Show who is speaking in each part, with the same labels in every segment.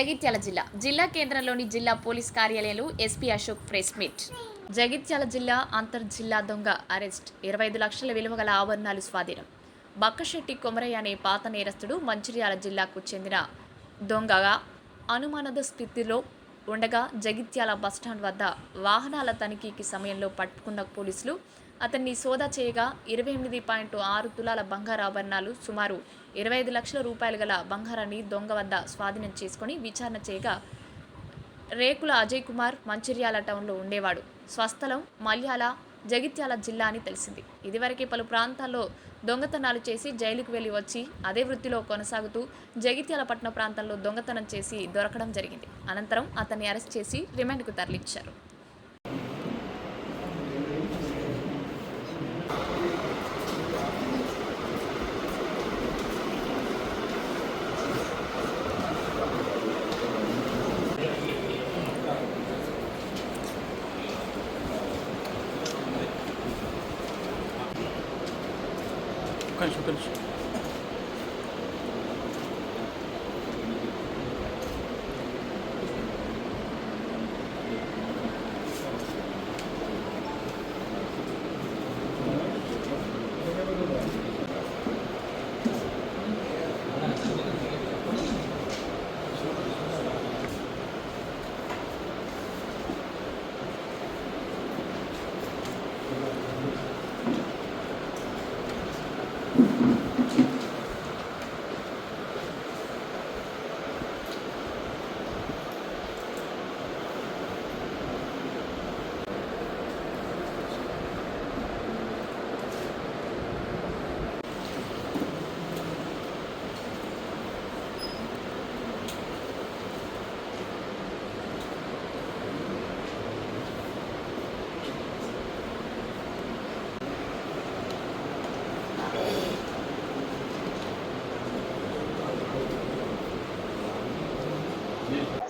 Speaker 1: జగిత్యాల జిల్లా జిల్లా కేంద్రంలోని జిల్లా పోలీస్ కార్యాలయంలో SP Ashok press meet. Jagtial జిల్లా అంతర్ జిల్లా దొంగ అరెస్ట్ ఇరవై ఐదు లక్షల విలువ గల ఆభరణాలు స్వాధీనం. బక్కశెట్టి కొమరయ్య అనే పాత నేరస్తుడు మంచిర్యాల జిల్లాకు చెందిన దొంగగా అనుమానద స్థితిలో ఉండగా జగిత్యాల బస్టాండ్ వద్ద వాహనాల తనిఖీకి సమయంలో పట్టుకున్న పోలీసులు అతన్ని సోదా చేయగా ఇరవై ఎనిమిది పాయింట్ ఆరు తులాల బంగారు ఆభరణాలు సుమారు ఇరవై ఐదు లక్షల రూపాయలు గల బంగారాన్ని దొంగ వద్ద స్వాధీనం చేసుకుని విచారణ చేయగా రేకుల అజయ్ కుమార్ మంచిర్యాల టౌన్లో ఉండేవాడు. స్వస్థలం మల్యాల జగిత్యాల జిల్లా అని తెలిసింది. ఇదివరకే పలు ప్రాంతాల్లో దొంగతనాలు చేసి జైలుకు వెళ్ళి వచ్చి అదే వృత్తిలో కొనసాగుతూ జగిత్యాల పట్టణ ప్రాంతంలో దొంగతనం చేసి దొరకడం జరిగింది. అనంతరం అతన్ని అరెస్ట్ చేసి రిమాండ్కు తరలించారు.
Speaker 2: конечно, конечно.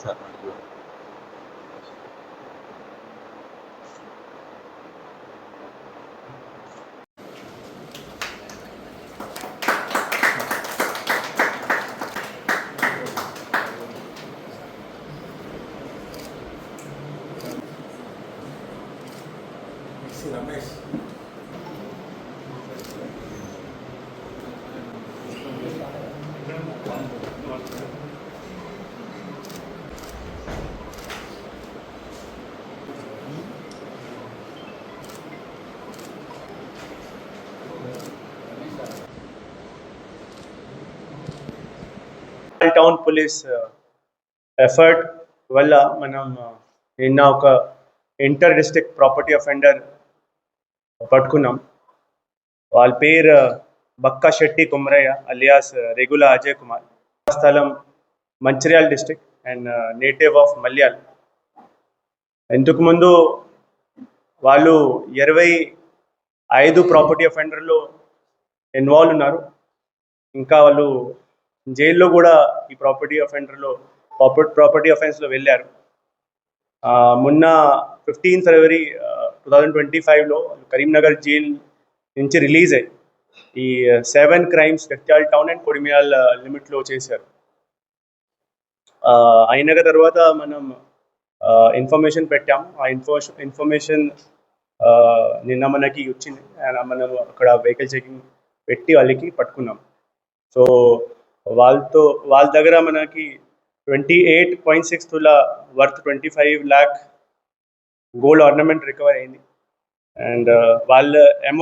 Speaker 2: Sabe? Será
Speaker 3: mesmo?
Speaker 4: Town police effort వల్ల మనం uh, నిన్న ఒక ఇంటర్ డిస్ట్రిక్ట్ ప్రాపర్టీ అఫెండర్ పట్టుకున్నాం. వాళ్ళ పేరు uh, Bakka Shetty Kumaraiah alias uh, Regula Ajay Kumar. స్థలం Mancherial district and native of Malyal. ఇంతకు ముందు వాళ్ళు ఇరవై ఐదు ప్రాపర్టీ అఫెండర్లో ఇన్వాల్వ్ ఉన్నారు. ఇంకా వాళ్ళు జైల్లో కూడా ఈ ప్రాపర్టీ అఫెండర్లో ప్రాపర్టీ అఫెన్స్లో వెళ్ళారు. మొన్న fifteen February two thousand twenty ఫైవ్లో కరీంనగర్ జైల్ నుంచి రిలీజ్ అయ్యి ఈ seven crimes Katyal town and Kodimial లిమిట్లో చేశారు. అయినాక తర్వాత మనం ఇన్ఫర్మేషన్ పెట్టాం. ఆ ఇన్ఫర్మేషన్ ఇన్ఫర్మేషన్ నిన్న మనకి వచ్చింది. మనం అక్కడ వెహికల్ చెకింగ్ పెట్టి వాళ్ళకి పట్టుకున్నాం. సో వాళ్ళతో వాళ్ళ దగ్గర మనకి twenty eight point six tola worth twenty five lakh gold ornament recover అయింది అండ్ uh, వాళ్ళ అమౌంట్